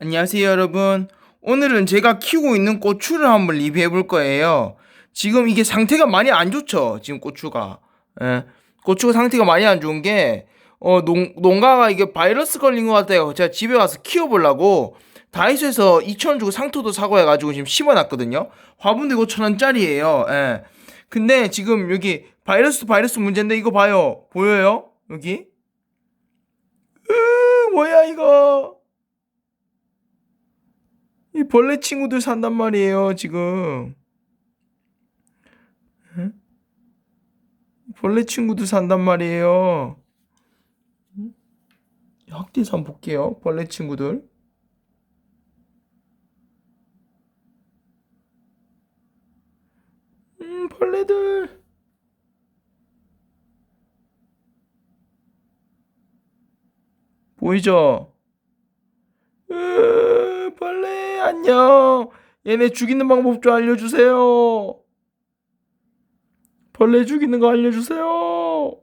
안녕하세요, 여러분. 오늘은 제가 키우고 있는 고추를 한번 리뷰해 볼 거예요. 지금 이게 상태가 많이 안 좋죠? 지금 고추가. 예. 고추가 상태가 많이 안 좋은 게, 어, 농, 농가가 이게 바이러스 걸린 것 같아요. 제가 집에 가서 키워보려고 다이소에서 2,000원 주고 상토도 사고 해가지고 지금 심어놨거든요. 화분도 이거 1,000원짜리예요. 예. 근데 지금 여기 바이러스 바이러스 문제인데 이거 봐요. 보여요? 여기? 으, 뭐야, 이거. 이 벌레 친구들 산단 말이에요, 지금. 응? 벌레 친구들 산단 말이에요. 한번 볼게요, 벌레 친구들. 음, 벌레들. 보이죠? 으, 안녕. 얘네 죽이는 방법 좀 알려주세요. 벌레 죽이는 거 알려주세요.